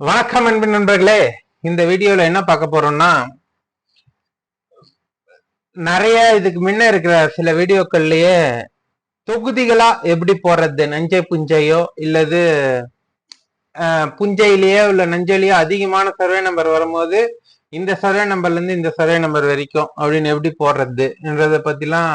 வணக்கம் அன்பின் நண்பர்களே. இந்த வீடியோல என்ன பார்க்க போறோம்னா நிறைய இதுக்கு முன்ன இருக்கிற சில வீடியோக்கள்லயே தொகுதிகளா எப்படி போடுறது நஞ்சை புஞ்சையோ இல்லது புஞ்சையிலேயே புஞ்சையிலேயோ இல்ல நஞ்சையிலேயோ அதிகமான சர்வே நம்பர் வரும்போது இந்த சர்வே நம்பர்ல இருந்து இந்த சர்வே நம்பர் வரைக்கும் அப்படின்னு எப்படி போடுறதுன்றத பத்திலாம்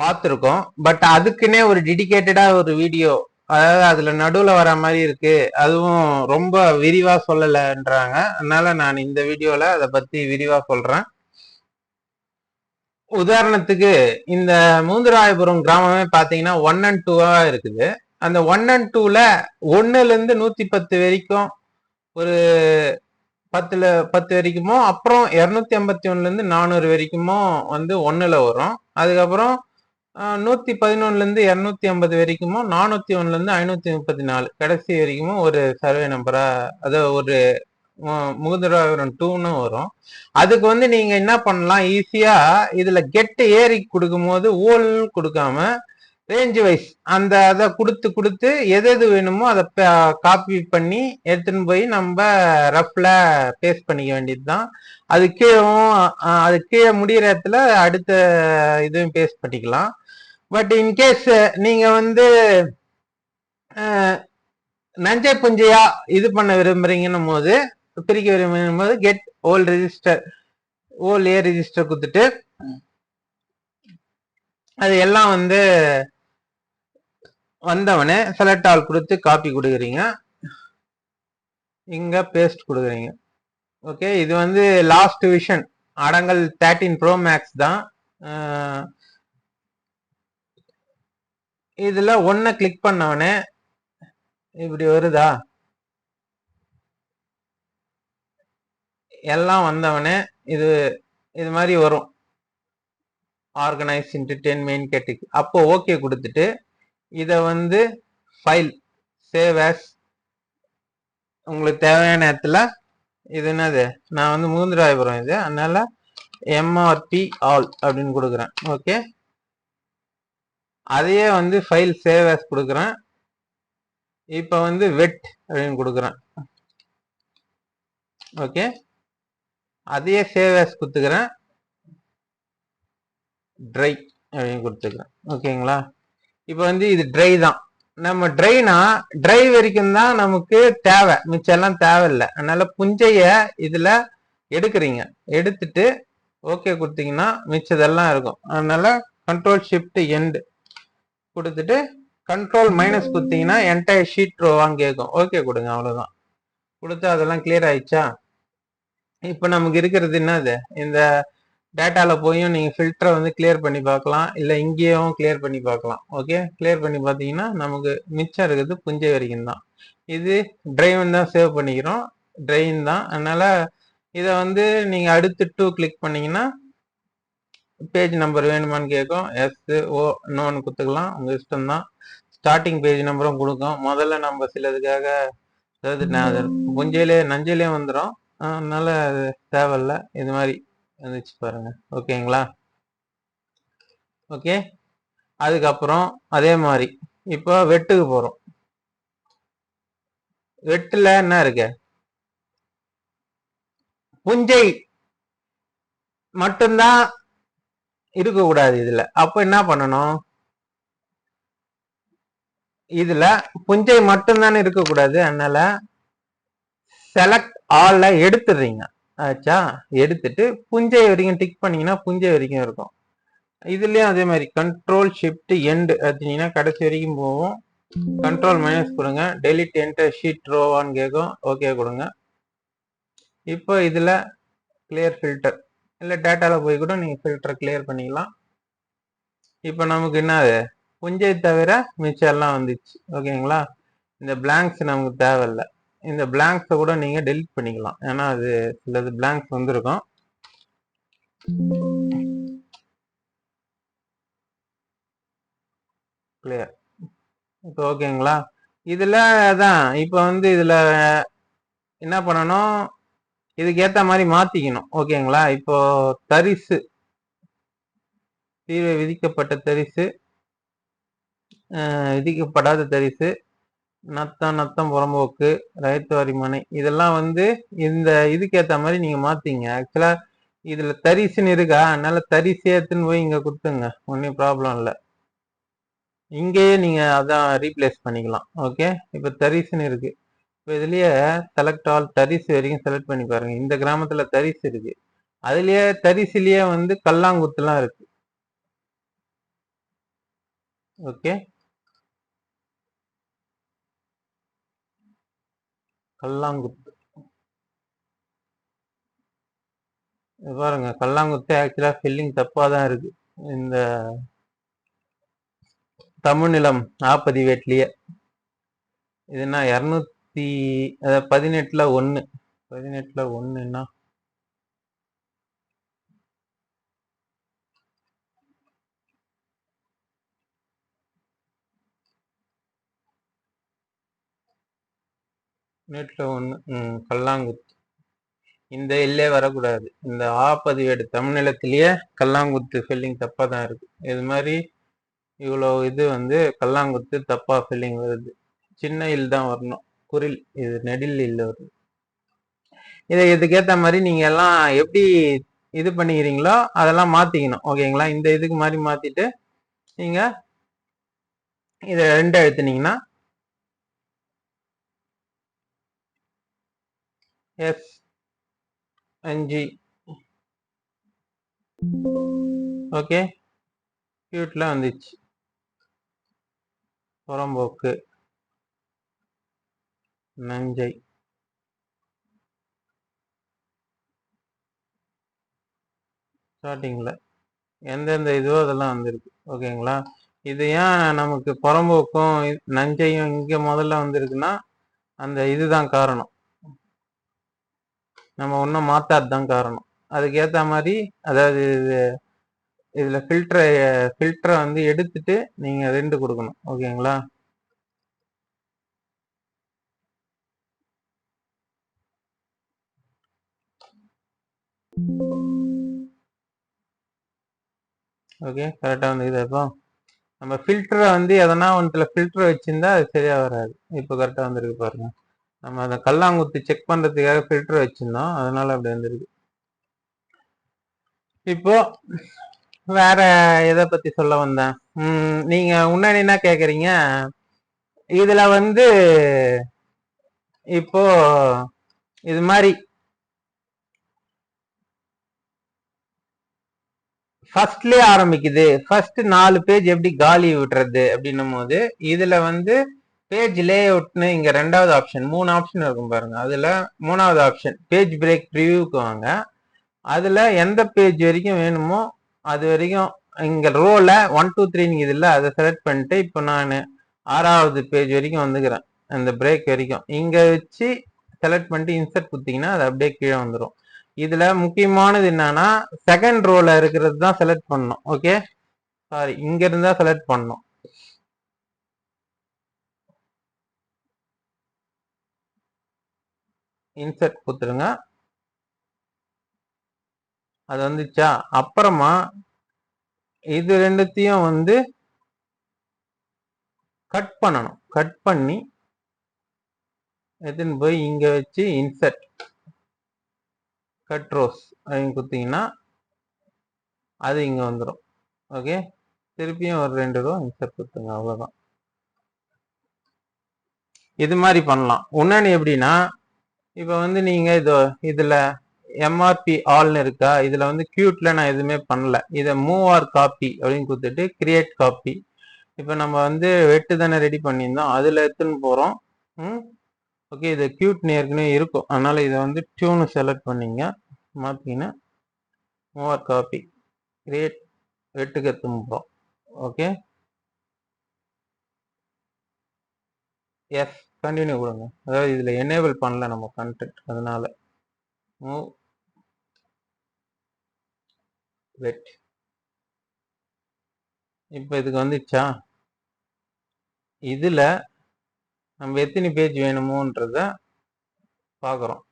பார்த்துருக்கோம். பட் அதுக்குன்னே ஒரு டெடிக்கேட்டடா ஒரு வீடியோ அதாவது அதுல நடுவுல வர மாதிரி இருக்கு. அதுவும் ரொம்ப விரிவா சொல்லலைன்றாங்க. அதனால நான் இந்த வீடியோல அதை பத்தி விரிவா சொல்றேன். உதாரணத்துக்கு இந்த மூந்தராயபுரம் கிராமமே பாத்தீங்கன்னா ஒன் அண்ட் டூவா இருக்குது. அந்த ஒன் அண்ட் டூல ஒன்னுல இருந்து நூத்தி பத்து வரைக்கும் ஒரு பத்துல பத்து வரைக்குமோ அப்புறம் இருநூத்தி ஐம்பத்தி ஒன்னுல இருந்து நானூறு வரைக்குமோ வந்து ஒன்னுல வரும். அதுக்கப்புறம் நூற்றி நூத்தி பதினொன்னுல இருந்து இருநூத்தி ஐம்பது வரைக்குமோ நானூத்தி ஒண்ணுல இருந்து ஐநூத்தி முப்பத்தி நாலு கடைசி வரைக்குமோ ஒரு சர்வே நம்பரா அதை ஒரு முகுந்தராபுரம் டூன்னு வரும். அதுக்கு வந்து நீங்க என்ன பண்ணலாம் ஈஸியா இதுல கெட்டு ஏறி கொடுக்கும்போது ஓல் கொடுக்காம ரேஞ்ச் வைஸ் அந்த அதை கொடுத்து கொடுத்து எது எது வேணுமோ அதை காப்பி பண்ணி எடுத்துன்னு போய் நம்ம ரஃப்ல பேஸ்ட் பண்ணிக்க வேண்டியது தான் அது கீழே அது கீழே முடிகிற இடத்துல அடுத்த இதுவும் பேஸ்ட் பண்ணிக்கலாம். பட் இன்கேஸ் நீங்க வந்து நஞ்சை புஞ்சையா இது பண்ண விரும்புறீங்கன்னும் போது பிரிக்க விரும்பும் போது get old register old A register கொடுத்துட்டு அது எல்லாம் வந்து வந்தவனே செலக்ட் ஆல் கொடுத்து காப்பி கொடுக்குறீங்க. இங்க பேஸ்ட் கொடுக்குறீங்க. ஓகே இது வந்து லாஸ்ட் விஷன் அடங்கல் தேர்ட்டீன் ப்ரோ மேக்ஸ் தான். இதுல ஒன்ன கிளிக் பண்ணவனே இப்படி வருதா? எல்லாம் வந்தவனே இது இது மாதிரி வரும். Organise into ten main category அப்போ ஓகே கொடுத்துட்டு இதை வந்து ஃபைல் சேவ் ஆஸ் உங்களுக்கு தேவையான இடத்துல இது என்னது? நான் வந்து மூந்திராயபுரம் இது. அதனால எம்ஆர்பி ஆல் அப்படின்னு கொடுக்குறேன். ஓகே அதையே வந்து ஃபைல் சேவ் ஆஸ் கொடுக்குறேன். இப்போ வந்து வெட் அப்படின்னு கொடுக்குறேன். ஓகே அதையே சேவ் ஆஸ் கொடுத்துக்கிறேன். ட்ரை அப்படின்னு கொடுத்துக்கிறேன். ஓகேங்களா இப்போ வந்து இது ட்ரை தான். நம்ம ட்ரைனா ட்ரை வரைக்கும் தான் நமக்கு தேவை. மிச்சம் எல்லாம் தேவையில்லை. அதனால புஞ்சைய இதில் எடுக்கிறீங்க. எடுத்துட்டு ஓகே கொடுத்தீங்கன்னா மிச்சதெல்லாம் இருக்கும். அதனால கண்ட்ரோல் ஷிஃப்ட் எண்டு கொடுத்துட்டு கண்ட்ரோல் மைனஸ் கொடுத்தீங்கன்னா என்டையர் ஷீட் ரோவான்னு கேட்கும் ஓகே கொடுங்க அவ்வளவுதான். கொடுத்து அதெல்லாம் கிளியர் ஆயிடுச்சா? இப்போ நமக்கு இருக்கிறது என்னது? இந்த டேட்டால போயும் நீங்க ஃபில்டரை வந்து கிளியர் பண்ணி பார்க்கலாம். இல்ல இங்கேயும் கிளியர் பண்ணி பார்க்கலாம். ஓகே கிளியர் பண்ணி பார்த்தீங்கன்னா நமக்கு மிச்சம் இருக்குது புஞ்சை வரைக்கும் தான். இது டிரைவன் தான் சேவ் பண்ணிக்கிறோம். ட்ரெயின் தான். அதனால இதை வந்து நீங்க அடுத்து டூ கிளிக் பண்ணீங்கன்னா பேஜ் நம்பர் வேணுமான்னு கேட்கும். எஸ் ஓ நோன்னு கொடுத்துக்கலாம். உங்கள் இஷ்டம் தான் ஸ்டார்டிங் பேஜ் நம்பரும் கொடுக்கும். முதல்ல நம்ம சிலதுக்காக அதாவது நான் புஞ்சையிலே நஞ்சையிலே வந்துடும் அதனால அது தேவையில்ல. இது மாதிரி வந்துச்சு பாருங்க. ஓகேங்களா? ஓகே? அதுக்கப்புறம் அதே மாதிரி. இப்போ வெட்டுக்கு போகிறோம் வெட்டில் என்ன இருக்கு? புஞ்சை மட்டும்தான் இருக்கக்கூடாது இதுல. அப்ப என்ன பண்ணணும்? இதுல புஞ்சை மட்டும்தானே இருக்கக்கூடாது அதனால செலக்ட் ஆல்ல எடுத்துடுறீங்க. ஆச்சா? எடுத்துட்டு புஞ்சை வரைக்கும் டிக் பண்ணீங்கன்னா புஞ்சை வரைக்கும் இருக்கும். இதுலயும் அதே மாதிரி கண்ட்ரோல் ஷிஃப்ட் எண்டு எடுத்தீங்கன்னா கடைசி வரைக்கும் போகும். கண்ட்ரோல் மைனஸ் கொடுங்க. டெலிட் என்டர் ஷீட் ரோவான்னு கேட்கும் ஓகே கொடுங்க. இப்போ இதுல கிளியர் ஃபில்டர் இல்லை டேட்டாவில் போய் கூட நீங்கள் ஃபில்டரை கிளியர் பண்ணிக்கலாம். இப்போ நமக்கு என்னது? புஞ்சை தவிர மிச்சம் எல்லாம் வந்துச்சு. ஓகேங்களா இந்த பிளாங்க்ஸ் நமக்கு தேவையில்லை. இந்த பிளாங்க்ஸை கூட நீங்கள் டெலிட் பண்ணிக்கலாம். ஏன்னா அது சிலது பிளாங்க்ஸ் வந்திருக்கும். கிளியர் இப்போ ஓகேங்களா இதில் தான் இப்போ வந்து இதில் என்ன பண்ணணும்? இதுக்கு ஏத்த மாதிரி மாத்திக்கணும் ஓகேங்களா? இப்போ தரிசு தீர்வை விதிக்கப்பட்ட தரிசு விதிக்கப்படாத தரிசு நத்தம் நத்தம் புறம்போக்கு ரயத்து வரிமனை இதெல்லாம் வந்து இந்த இதுக்கு ஏத்த மாதிரி நீங்க மாத்தீங்க. ஆக்சுவலா இதுல தரிசுன்னு இருக்கா? அதனால தரிசு ஏத்துன்னு போய் இங்க கொடுத்துங்க ஒன்றும் ப்ராப்ளம் இல்லை. இங்கேயே நீங்க அதான் ரீப்ளேஸ் பண்ணிக்கலாம். ஓகே இப்போ தரிசுன்னு இருக்கு. இப்போ இதுலயே செலக்ட் ஆல் தரிசு வரைக்கும் செலக்ட் பண்ணி பாருங்க. இந்த கிராமத்துல தரிசு இருக்கு. அதுலயே தரிசுலயே வந்து கல்லாங்குத்துலாம் இருக்கு. ஓகே கல்லாங்குத்து. பாருங்க கல்லாங்குத்து ஆக்சுவலா ஃபில்லிங் தப்பா தான் இருக்கு. இந்த தமிழ்நிலம் ஆப்பதிவேட்லயே இதுனா இரநூத்தி அதாவது பதினெட்டுல ஒண்ணு. பதினெட்டுல ஒண்ணுன்னா? நெட்ல ஒண்ணு ம் கல்லாங்குத்து. இந்த இல்லே வரக்கூடாது. இந்த ஆ பதிவேடு தமிழ்நிலத்திலேயே கல்லாங்குத்து ஃபில்லிங் தப்பா தான் இருக்கு. இது மாதிரி இவ்வளோ இது வந்து கல்லாங்குத்து தப்பா ஃபில்லிங் வருது. சின்ன இல் தான் வரணும். குரில் இது நெடில் இல்லூர் இதை இதுக்கேற்ற மாதிரி நீங்க எல்லாம் எப்படி இது பண்ணிக்கிறீங்களோ அதெல்லாம் மாத்திக்கணும். ஓகேங்களா? இந்த இதுக்கு மாதிரி மாத்திட்டு நீங்க இதை ரெண்டு எழுத்துனீங்கன்னா எஸ் அஞ்சு ஓகே? கியூட்ல வந்துச்சு. புறம்போக்கு. நஞ்சை ஸ்டார்டிங்கில் எந்தெந்த இதுவோ அதெல்லாம் வந்திருக்கு. ஓகேங்களா? இது ஏன் நமக்கு புறம்போக்கும் நஞ்சையும் இங்கே முதல்ல வந்திருக்குன்னா அந்த இதுதான் காரணம். நம்ம ஒன்றும் மாத்தாதுதான் காரணம். அதுக்கேற்ற மாதிரி அதாவது இது இதில் ஃபில்டரை ஃபில்டரை வந்து எடுத்துட்டு நீங்கள் ரெண்டு கொடுக்கணும். ஓகேங்களா? ஓகே கரெக்டாக வந்து இது இப்போ நம்ம ஃபில்டரை வந்து எதனா ஒன்றுல ஃபில்டர் வச்சிருந்தா அது சரியா வராது. இப்போ கரெக்டாக வந்திருக்கு பாருங்க. நம்ம அதை கல்லாங்குத்து செக் பண்றதுக்காக ஃபில்டர் வச்சிருந்தோம். அதனால அப்படி வந்திருக்கு. இப்போ வேற எதை பத்தி சொல்ல வந்தேன்? நீங்கள் முன்னாடி என்ன கேட்குறீங்க இதில் வந்து இப்போ இது மாதிரி ஃபர்ஸ்ட்லயே ஆரம்பிக்குது. ஃபர்ஸ்ட் நாலு பேஜ் எப்படி காலி விடுறது அப்படின்னும் போது இதுல வந்து பேஜ் லே அவுட்னு இங்க ரெண்டாவது ஆப்ஷன் மூணு ஆப்ஷன் இருக்கும் பாருங்க. அதுல மூணாவது ஆப்ஷன் பேஜ் பிரேக் ப்ரிவியூக்கு வாங்க. அதுல எந்த பேஜ் வரைக்கும் வேணுமோ அது வரைக்கும் இங்க ரோல ஒன் டூ த்ரீங்க இதுல அதை செலக்ட் பண்ணிட்டு இப்போ நான் ஆறாவது பேஜ் வரைக்கும் வந்துக்கிறேன். அந்த பிரேக் வரைக்கும். இங்க வச்சு செலக்ட் பண்ணிட்டு இன்சர்ட் குத்திங்கன்னா அது அப்படியே கீழே வந்துடும் இதுல முக்கியமானது என்னன்னா செகண்ட் ரோல இருக்கிறது தான் செலக்ட் பண்ணணும் ஓகே சாரி இங்க இருந்தா செலக்ட் பண்ணணும். இன்சர்ட் கொடுத்துருங்க. அது வந்துச்சா? அப்புறமா இது ரெண்டுத்தையும் வந்து கட் பண்ணணும். கட் பண்ணி எதுன்னு போய் இங்க வச்சு இன்சர்ட் கட் ரோஸ் அப்படின்னு கொடுத்தீங்கன்னா அது இங்கே வந்துடும் ஓகே திருப்பியும் ஒரு ரெண்டு ரூபா இன்சர்ட் கொடுத்துங்க அவ்வளோதான் இது மாதிரி பண்ணலாம். இன்னொன்னு எப்படின்னா இப்போ வந்து நீங்கள் இது இதில் எம்ஆர்பி ஆல்னு இருக்கா? இதில் வந்து கியூட்டில் நான் எதுவுமே பண்ணல. இதை மூவ் ஆர் காப்பி அப்படின்னு கொடுத்துட்டு கிரியேட் காப்பி இப்போ நம்ம வந்து வெட்டு தானே ரெடி பண்ணியிருந்தோம். அதில் எடுத்துன்னு போகிறோம் ம்? ஓகே இது கியூட் ஏற்கனவே இருக்கும். அதனால் இதை வந்து டியூனு செலக்ட் பண்ணிங்க. மாற்றிங்கன்னா மோர் காப்பி கிரியேட் வெட்டுக்கு எடுத்துன்னு ஓகே எஸ் கண்டினியூ கொடுங்க. அதாவது இதில் எனேபிள் பண்ணல நம்ம கண்டென்ட் அதனால. மூவ் வெட் இப்போ இதுக்கு வந்துச்சா? இதில் நம்ம எத்தனை பேஜ் வேணுமோன்றத பார்க்குறோம்.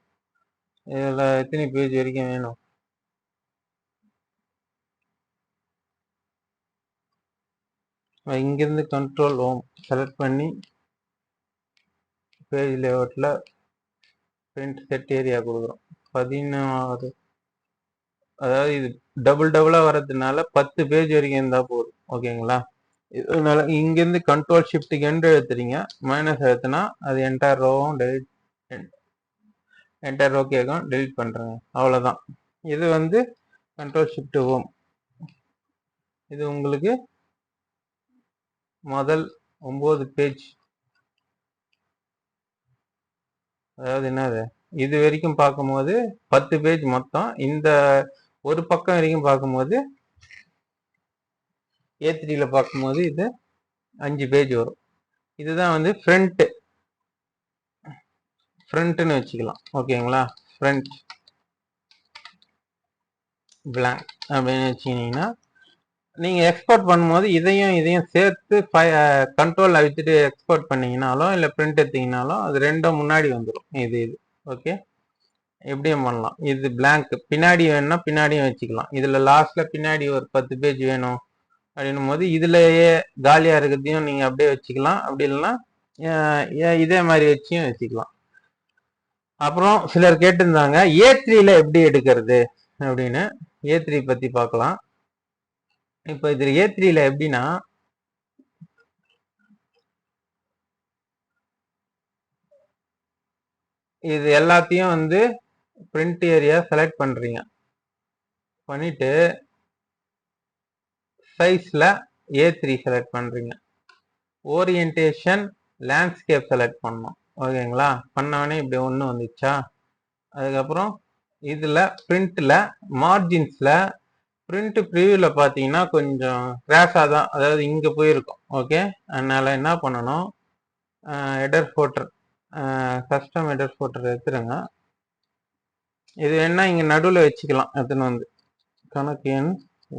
இதில் எத்தனை பேஜ் வரைக்கும் வேணும்? இங்கேருந்து கண்ட்ரோல் ஓம் செலக்ட் பண்ணி பேஜ் லேஅவுட்டில் பிரிண்ட் செட் ஏரியா கொடுக்குறோம். பதினாறு அதாவது இது டபுள் டபுளாக வர்றதுனால பத்து பேஜ் வரைக்கும் இருந்தால் போதும். ஓகேங்களா இதனால இங்கேருந்து கண்ட்ரோல் ஷிஃப்ட்டுக்கு எண்ட் எழுத்துறீங்க மைனஸ் எழுத்துனா அது என்டையர் ரோவும் டெலிட் என்டையர் ரோ கேட்கும் டெலிட் பண்ணுறேங்க அவ்வளோதான் இது வந்து கண்ட்ரோல் ஷிஃப்ட் ஹோம் இது உங்களுக்கு முதல் ஒம்பது பேஜ் அதாவது என்னது? இது வரைக்கும் பார்க்கும்போது பத்து பேஜ் மொத்தம். இந்த ஒரு பக்கம் வரைக்கும் பார்க்கும்போது ஏ த்ரீல பார்க்கும்போது இது அஞ்சு பேஜ் வரும். இதுதான் வந்து ஃப்ரண்ட்டு ஃப்ரண்ட்டுன்னு வச்சுக்கலாம். ஓகேங்களா ஃப்ரண்ட் பிளாங்க் அப்படின்னு வச்சுக்கினீங்கன்னா நீங்கள் எக்ஸ்போர்ட் பண்ணும்போது இதையும் இதையும் சேர்த்து ஃபை கண்ட்ரோல் அழுத்திட்டு எக்ஸ்போர்ட் பண்ணிங்கனாலும் இல்லை பிரிண்ட் எடுத்தீங்கனாலும் அது ரெண்டும் முன்னாடி வந்துடும் இது இது. ஓகே எப்படியும் பண்ணலாம். இது பிளாங்க் பின்னாடி வேணும்னா பின்னாடியும் வச்சுக்கலாம். இதில் லாஸ்ட்டில் பின்னாடி ஒரு பத்து பேஜ் வேணும். அப்படின்னும் போது இதுலயே காலியாக இருக்கிறதையும் நீங்கள் அப்படியே வச்சுக்கலாம். அப்படி இல்லைன்னா இதே மாதிரி வச்சியும் வச்சுக்கலாம். அப்புறம் சிலர் கேட்டிருந்தாங்க ஏ த்ரீல எப்படி எடுக்கிறது அப்படின்னு. ஏ த்ரீ பற்றி பார்க்கலாம். இப்போ இது ஏ த்ரீல எப்படின்னா இது எல்லாத்தையும் வந்து பிரிண்ட் ஏரியா செலக்ட் பண்றீங்க. பண்ணிட்டு சைஸ்ல ஏ த்ரீ செலக்ட் பண்றீங்க. ஓரியன்டேஷன் லேண்ட்ஸ்கேப் செலக்ட் பண்ணணும். ஓகேங்களா பண்ணவொடனே இப்படி ஒன்று வந்துச்சா? அதுக்கப்புறம் இதில் பிரிண்ட்டில் மார்ஜின்ஸில் பிரிண்ட் ப்ரிவியூவில் பார்த்தீங்கன்னா கொஞ்சம் கிராஸாக தான் அதாவது இங்கே போயிருக்கும். ஓகே அதனால் என்ன பண்ணணும்? Header footer custom header footer எடுத்துருங்க. இது வேணால் இங்கே நடுவில் வச்சுக்கலாம். எடுத்துன்னு வந்து? கணக்கு எண்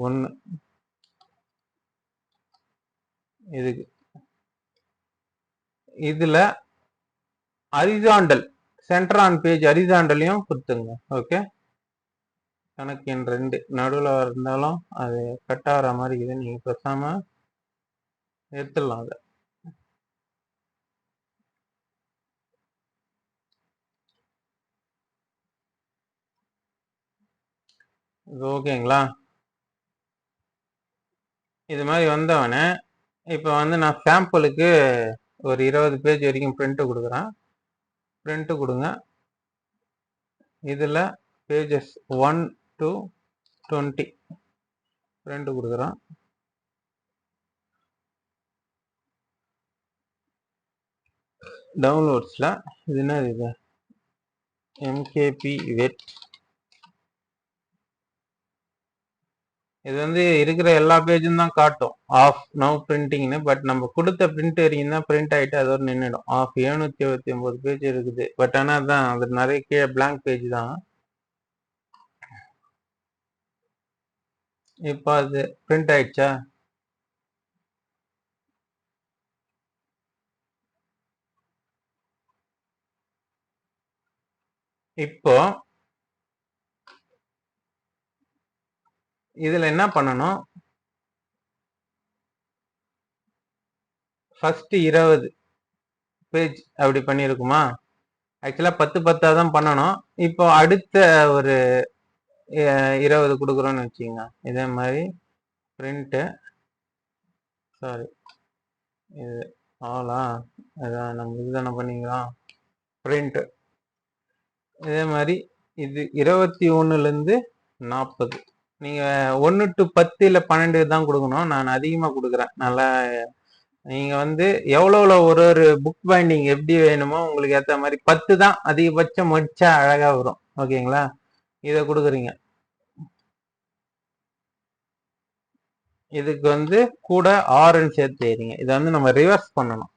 ஒன்று இதுக்கு இதில் ஹரிசாண்டல் சென்டர் ஆன் பேஜ் ஹரிசாண்டலையும் கொடுத்துங்க ஓகே கணக்கு எண் ரெண்டு நடுவில் இருந்தாலும் அது கட் ஆகிற மாதிரி இருக்குது. நீங்கள் பேசாமல் எடுத்துடலாம் அதை. இது ஓகேங்களா இது மாதிரி வந்தவனே இப்போ வந்து நான் சாம்பிளுக்கு ஒரு இருபது பேஜ் வரைக்கும் பிரிண்ட்டு கொடுக்குறேன். பிரிண்ட்டு கொடுங்க. இதில் pages one to twenty print கொடுக்குறோம் டவுன்லோட்ஸில் இது என்ன இது? எம்கேபி வெட் இது வந்து இருக்கிற எல்லா பேஜும் தான் காட்டும். ஆஃப் நவ் பிரிண்டிங்னு பட் நம்ம கொடுத்த பிரிண்ட் வரைக்கும் தான் பிரிண்ட் ஆகிட்டு அதோட நின்றுடும் ஆஃப் எழுநூத்தி எழுபத்தி ஒன்பது பேஜ் இருக்குது. பட் ஆனால் தான் அது நிறைய கீழே பிளாங்க் பேஜ் தான். இப்போ அது பிரிண்ட் ஆயிடுச்சா? இப்போ இதில் என்ன பண்ணணும்? ஃபஸ்ட்டு இருபது பேஜ் அப்படி பண்ணியிருக்குமா? ஆக்சுவலாக பத்து பத்தாக தான் பண்ணணும். இப்போ அடுத்த ஒரு இருபது கொடுக்குறோன்னு வச்சுக்கோங்க. இதே மாதிரி பிரிண்ட்டு சாரி இது ஆலா அதான் நம்ம இதுதானே பண்ணிக்கலாம் பிரிண்ட்டு இதே மாதிரி இது இருபத்தி ஒன்றுலேருந்து நாற்பது நீங்கள் ஒன்று டு பத்து இல்லை பன்னெண்டு தான் கொடுக்கணும். நான் அதிகமாக கொடுக்குறேன். நல்லா நீங்கள் வந்து எவ்வளோ ஒரு ஒரு புக் பைண்டிங் எப்படி வேணுமோ உங்களுக்கு ஏற்ற மாதிரி பத்து தான் அதிகபட்சம் முடிச்சா அழகாக வரும். ஓகேங்களா? இதை கொடுக்குறீங்க. இதுக்கு வந்து கூட ஆறுன்னு சேர்த்து செய்றீங்க இதை வந்து நம்ம ரிவர்ஸ் பண்ணணும்.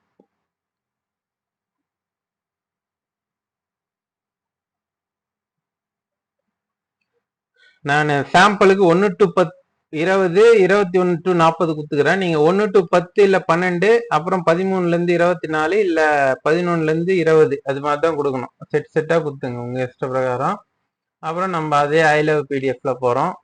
நான் சாம்பிளுக்கு ஒன்று டு பத் இருபது இருபத்தி ஒன்று டு நாற்பது கொடுத்துக்கிறேன் நீங்கள் ஒன்று டு பத்து இல்லை பன்னெண்டு அப்புறம் பதிமூணுலேருந்து இருபத்தி நாலு இல்லை பதினொன்றுலேருந்து இருபது அது மாதிரி தான் கொடுக்கணும் செட் செட்டாக கொடுத்துங்க உங்கள் இஷ்ட பிரகாரம். அப்புறம் நம்ம அதே ஐ லவ் பிடிஎஃப்ல போகிறோம்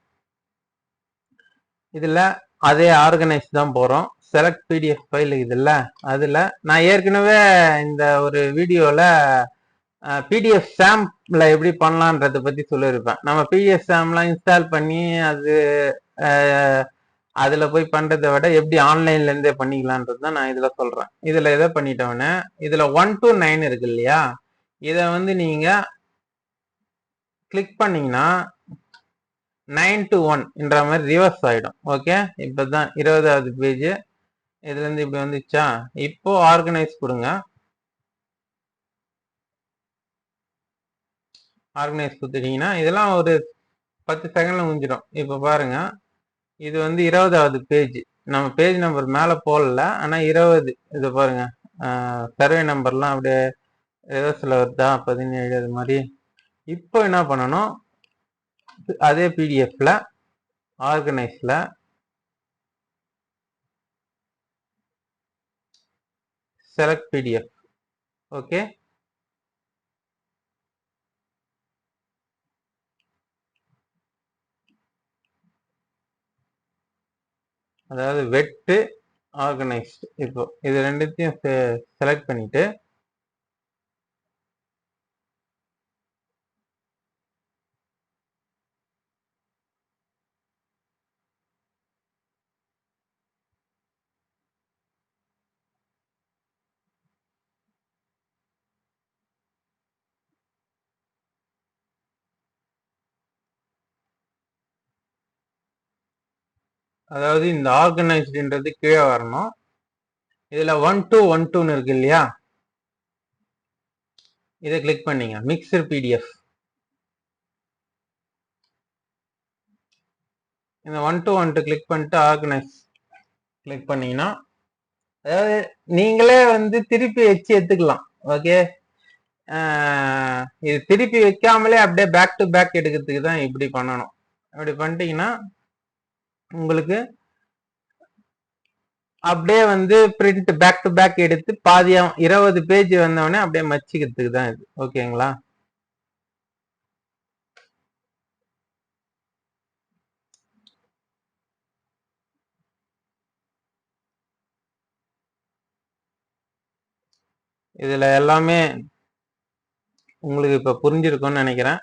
இதில் அதே ஆர்கனைஸ் தான் போகிறோம் செலக்ட் பிடிஎஃப் ஃபைல் இதில் அதில் நான் ஏற்கனவே இந்த ஒரு வீடியோவில் பிடிஎஃப் சாம்ல எப்படி பண்ணலான்றத பத்தி சொல்லியிருப்பேன். நம்ம பிடிஎஃப் சாம்லாம் இன்ஸ்டால் பண்ணி அது அதில் போய் பண்ணுறதை விட எப்படி ஆன்லைன்லேருந்தே பண்ணிக்கலான்றது தான் நான் இதில் சொல்கிறேன் இதில் எதை பண்ணிட்டோன்னே இதில் ஒன் டு நைன் இருக்கு இல்லையா? இதை வந்து நீங்கள் கிளிக் பண்ணிங்கன்னா நைன் டு ஒன்ன்ற மாதிரி ரிவர்ஸ் ஆகிடும் ஓகே இப்போ தான் இருபதாவது பேஜ் இதுலேருந்து இப்படி வந்துச்சா? இப்போது ஆர்கனைஸ் கொடுங்க. ஆர்கனைஸ் கொடுத்துட்டீங்கன்னா இதெல்லாம் ஒரு பத்து செகண்ட்ல முடிஞ்சிடும். இப்போ பாருங்க இது வந்து இருபதாவது பேஜ் நம்ம பேஜ் நம்பர் மேலே போடல ஆனால் இருபது. இது பாருங்க சர்வே நம்பர்லாம் அப்படியே ரிவர்ஸில் வருதா பதினேழு அது மாதிரி. இப்போ என்ன பண்ணணும்? அதே பிடிஎஃப்ல ஆர்கனைஸில் செலக்ட் பிடிஎஃப் ஓகே அதாவது வெட்டு ஆர்கனைஸ்டு. இப்போ இது ரெண்டுத்தையும் செலக்ட் பண்ணிவிட்டு அதாவது இந்த ஆர்கனைஸ்டுன்றது கீழே வரணும். இதில் ஒன் டூ ஒன் டூன்னு இருக்கு இல்லையா? இதை கிளிக் பண்ணீங்க. மிக்சர் பிடிஎஃப் இந்த one two one two click பண்ணிட்டு ஆர்கனைஸ் கிளிக் பண்ணீங்கன்னா அதாவது நீங்களே வந்து திருப்பி வச்சு எடுத்துக்கலாம். ஓகே இது திருப்பி வைக்காமலே அப்படியே பேக் டு பேக் எடுக்கிறதுக்கு தான் இப்படி பண்ணணும். அப்படி பண்ணிட்டீங்கன்னா உங்களுக்கு அப்படியே வந்து பிரிண்ட் பேக் டு பேக் எடுத்து பாதியா இருபது பேஜ் வந்தவொடனே அப்படியே மச்சிக்கிறதுக்கு தான் இது. ஓகேங்களா இதுல எல்லாமே உங்களுக்கு இப்ப புரிஞ்சிருக்கும்னு நினைக்கிறேன்.